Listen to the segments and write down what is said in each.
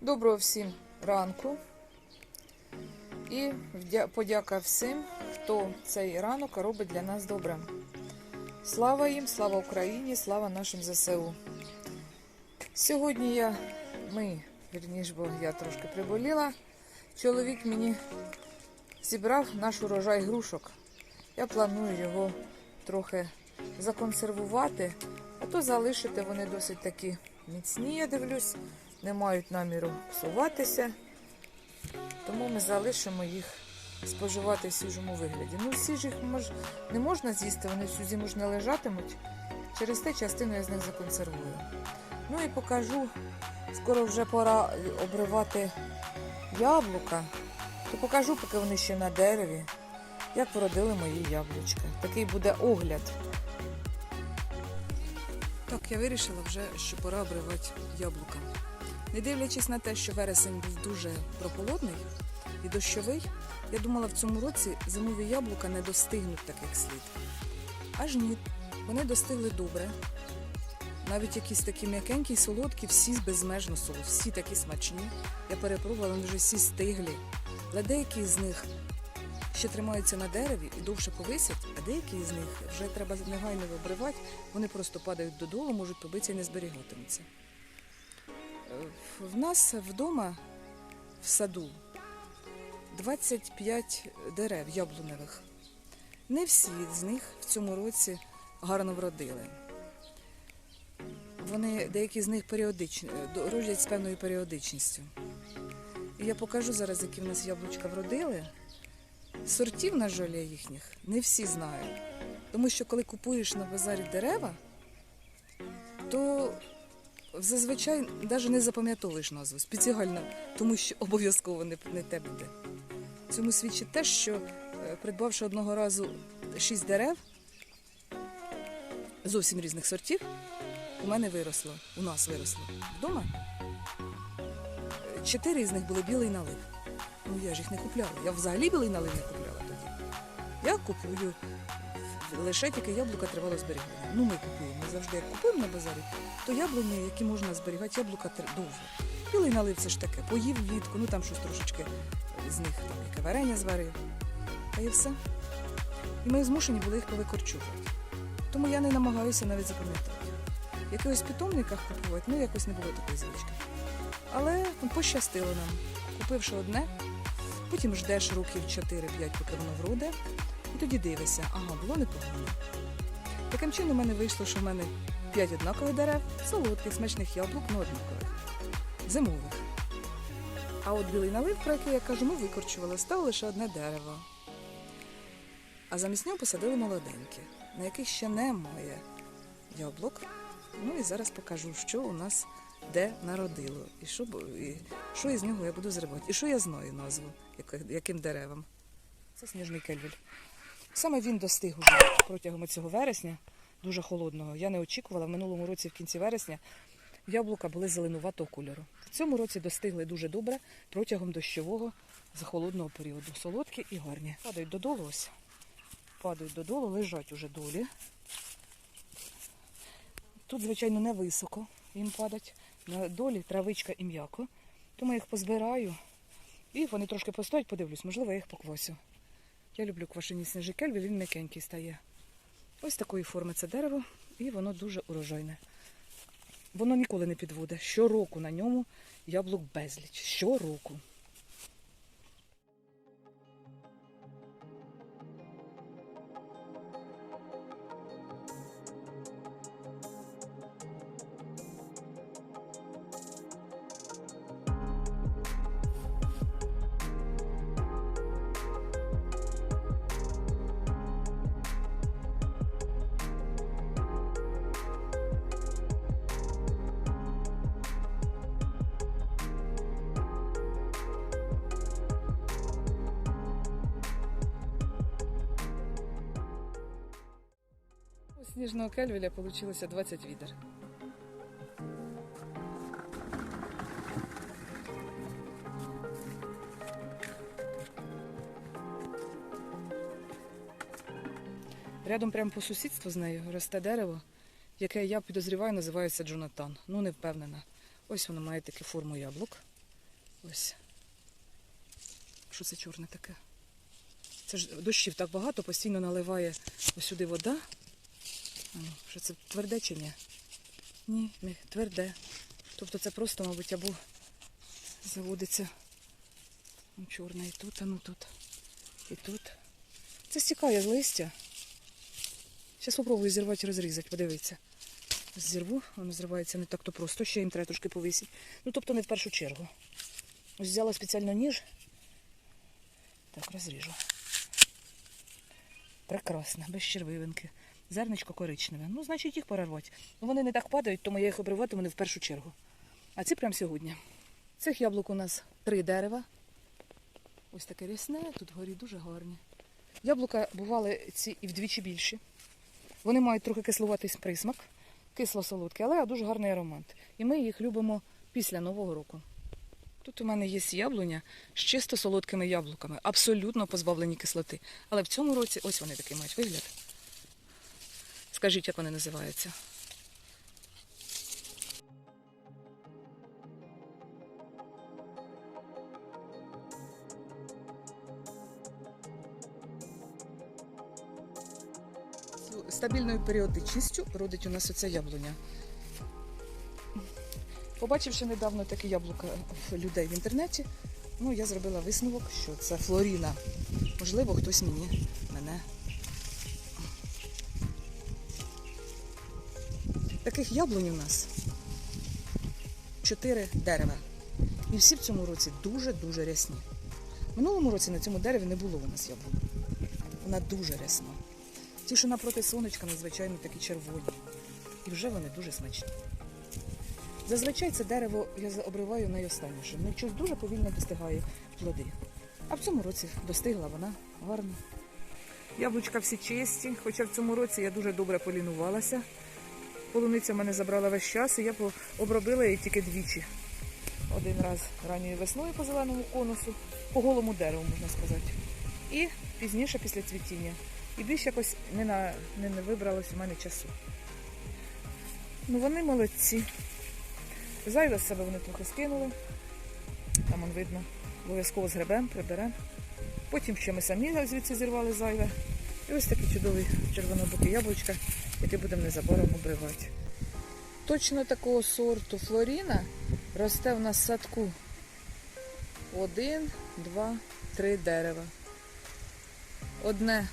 Доброго всім ранку. І подяка всім, хто цей ранок робить для нас добре. Слава їм, слава Україні, слава нашим ЗСУ. Сьогодні я, ми, вірніш, бо я трошки приболіла. Чоловік мені зібрав наш урожай грушок. Я планую його трохи законсервувати, а то залишити вони досить такі міцні, я дивлюсь, не мають наміру псуватися. Тому ми залишимо їх споживати в свіжому вигляді. Ну, всі ж їх мож... не можна з'їсти, вони всю зиму ж не лежатимуть. Через те частину я з них законсервую. Ну і покажу, скоро вже пора обривати яблука, то покажу, поки вони ще на дереві, як вродили мої яблучка. Такий буде огляд. Так, я вирішила вже, що пора обривати яблука. Не дивлячись на те, що вересень був дуже прополодний і дощовий, я думала, в цьому році зимові яблука не достигнуть так, як слід. Аж ні, вони достигли добре. Навіть якісь такі м'якенькі, й солодкі, всі безмежно солодкі, всі такі смачні. Я перепробувала, вони вже всі стиглі. Але деякі з них ще тримаються на дереві і довше повисять, а деякі з них вже треба негайно обривати, вони просто падають додолу, можуть побитися і не зберігатимуться. В нас вдома в саду 25 дерев яблуневих. Не всі з них в цьому році гарно вродили. Вони, деякі з них періодичні, до- з певною періодичністю. І я покажу зараз, які в нас яблучка вродили. Сортів, на жаль, їхніх не всі знаю. Тому що коли купуєш на базарі дерева, то зазвичай навіть не запам'ятовуєш назву спеціально, тому що обов'язково не, не те буде. Цьому свідчить те, що е, придбавши одного разу шість дерев зовсім різних сортів, у мене виросло, у нас виросло вдома. Чотири з них були білий налив. Ну я ж їх не купляла. Я взагалі білий налив не купляла тоді. Я купую лише тільки яблука тривало зберігання. Ну ми купуємо. Ми завжди як купуємо на базарі, то яблуні, які можна зберігати, яблука довго. Білий налив це ж таке, поїв влітку, ну там щось трошечки з них там яке варення зварив. Та і все. І ми змушені були їх повикорчувати. Тому я не намагаюся навіть запам'ятати. Якихось питомниках купувати, ну якось не було такої звички. Але ну, пощастило нам. Купивши одне, потім ждеш років 4-5, поки воно вроде, і тоді дивишся, ага, було непогано. Таким чином у мене вийшло, що в мене 5 однакових дерев, солодких, смачних яблук, ну однакових, зимових. А от білий налив, про який я кажу, ми викорчували, стало лише одне дерево. А замість нього посадили молоденькі, на яких ще немає яблук. Ну і зараз покажу, що у нас де народило, і що, і що із нього я буду зривати. І що я знаю назву, яким деревам. Це сніжний кельвіль. Саме він достиг уже протягом цього вересня, дуже холодного. Я не очікувала. В минулому році, в кінці вересня, яблука були зеленуватого кольору. В цьому році достигли дуже добре протягом дощового захолодного періоду. Солодкі і гарні. Падають додолу ось. Падають додолу, лежать уже долі. Тут, звичайно, не високо їм падать. На долі травичка і м'яко. Тому я їх позбираю. І вони трошки постоять, подивлюсь, можливо, я їх поквасю. Я люблю квашені сніжики, кельві, він м'якенький стає. Ось такої форми це дерево, і воно дуже урожайне. Воно ніколи не підводить. Щороку на ньому яблук безліч. Щороку. У сніжного кельвіля вийшло 20 відер. Рядом прямо по сусідству з нею росте дерево, яке я підозріваю, називається Джонатан. Ну, не впевнена. Ось воно має таку форму яблук. Ось. Що це чорне таке? Це ж дощів так багато, постійно наливає сюди вода. Що це тверде чи ні? Ні, не тверде. Тобто це просто, мабуть, або заводиться ну, чорне і тут, а ну тут, і тут. Це стікає з листя. Зараз спробую зірвати і розрізати, подивіться. Зірву, воно зривається не так то просто, ще їм треба трошки повисіти. Ну, тобто не в першу чергу. Ось взяла спеціально ніж. Так, розріжу. Прекрасно, без червивинки. Зерничко коричневе. Ну, значить, їх перервати. Ну, вони не так падають, тому я їх обриватиму не в першу чергу. А ці прямо сьогодні. Цих яблук у нас три дерева. Ось таке рясне, тут вгорі дуже гарні. Яблука бували ці і вдвічі більші. Вони мають трохи кислуватий присмак, кисло-солодкий, але дуже гарний аромат. І ми їх любимо після Нового року. Тут у мене є яблуня з чисто солодкими яблуками, абсолютно позбавлені кислоти. Але в цьому році ось вони такий мають вигляд. Скажіть, як вони називаються? Стабільною періодичністю родить у нас оця яблуня. Побачивши недавно таке яблуко людей в інтернеті, ну я зробила висновок, що це Флоріна. Можливо, хтось мені мене. Таких яблунь у нас чотири дерева. І всі в цьому році дуже-дуже рясні. Минулому році на цьому дереві не було у нас яблук. Вона дуже рясна. Ті, що напроти сонечка, надзвичайно такі червоні. І вже вони дуже смачні. Зазвичай це дерево я обриваю найостанніше. Ну, щось дуже повільно достигає плоди. А в цьому році достигла вона гарно. Яблучка всі чисті, хоча в цьому році я дуже добре полінувалася. Полуниця мене забрала весь час, і я обробила її тільки двічі. Один раз ранньою весною по зеленому конусу, по голому дереву, можна сказати. І пізніше після цвітіння. І більш якось не, на, не, не вибралось у мене часу. Ну вони молодці. Зайве з себе вони трохи скинули. Там он видно. Обов'язково згребем, приберемо. Потім ще ми самі звідси зірвали зайве. І ось такі чудові червонобокі яблучка, які будемо незабаром обривати. Точно такого сорту Флоріна росте в нас в садку. Один, два, три дерева. Одне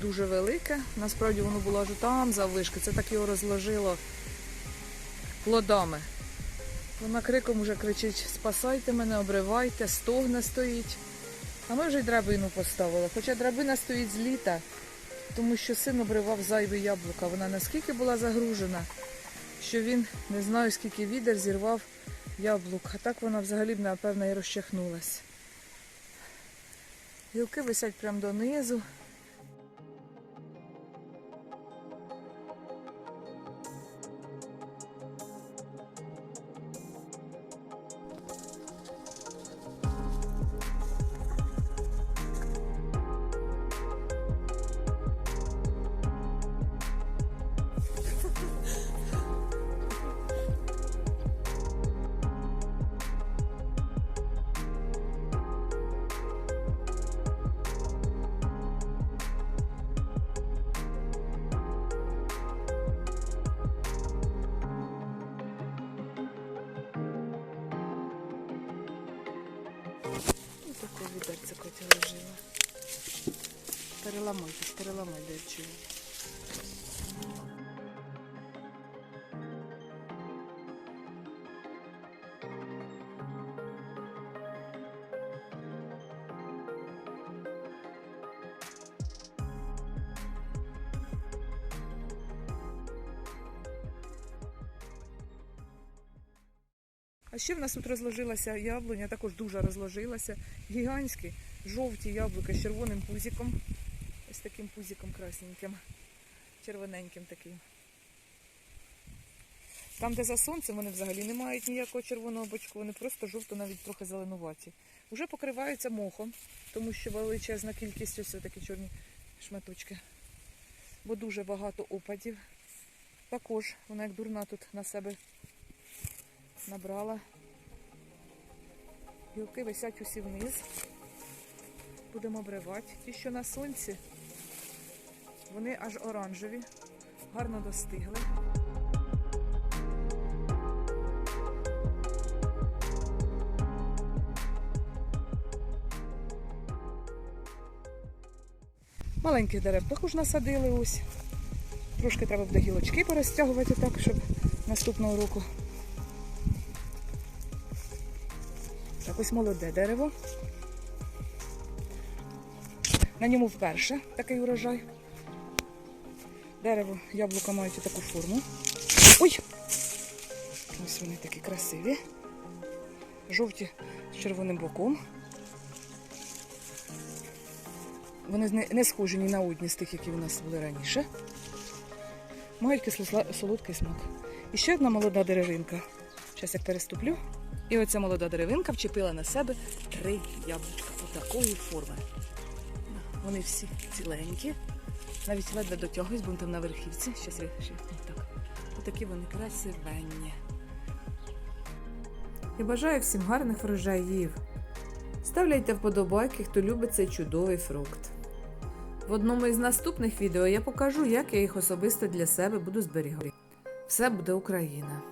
дуже велике, насправді воно було аж там заввишки. Це так його розложило плодами. Вона криком вже кричить: спасайте мене, обривайте, стогне стоїть. А ми вже й драбину поставили. Хоча драбина стоїть з літа, тому що син обривав зайві яблука. Вона наскільки була загружена, що він не знаю скільки відер зірвав яблук. А так вона взагалі б, напевно, і розчахнулась. Гілки висять прямо донизу. Таке відерце Котя лежила. Переламуйтесь, переламай дівчину. А ще в нас тут розложилася яблуня, також дуже розложилася. Гігантські жовті яблука з червоним пузиком. Ось таким пузиком красненьким, червоненьким таким. Там, де за сонцем, вони взагалі не мають ніякого червоного бочку, вони просто жовто, навіть трохи зеленуваті. Уже покриваються мохом, тому що величезна кількість ось такі чорні шматочки. Бо дуже багато опадів. Також вона як дурна тут на себе набрала. Гілки висять усі вниз. Будемо обривати. Ті, що на сонці, вони аж оранжеві, гарно достигли. Маленьких дерев також насадили ось. Трошки треба буде гілочки порозтягувати так, щоб наступного року. Ось молоде дерево. На ньому вперше такий урожай. Дерево, яблука мають таку форму. Ой! Ось вони такі красиві. Жовті з червоним боком. Вони не, схожі ні на одні з тих, які у нас були раніше. Мають кисло солодкий смак. І ще одна молода деревинка. Зараз я переступлю. І оця молода деревинка вчепила на себе три яблучка отакої форми. Вони всі ціленькі. Навіть ледве дотягуюсь, бо там на верхівці. Щас ще так. Отакі вони красивенні. Я бажаю всім гарних врожаїв. Ставляйте вподобайки, хто любить цей чудовий фрукт. В одному із наступних відео я покажу, як я їх особисто для себе буду зберігати. Все буде Україна!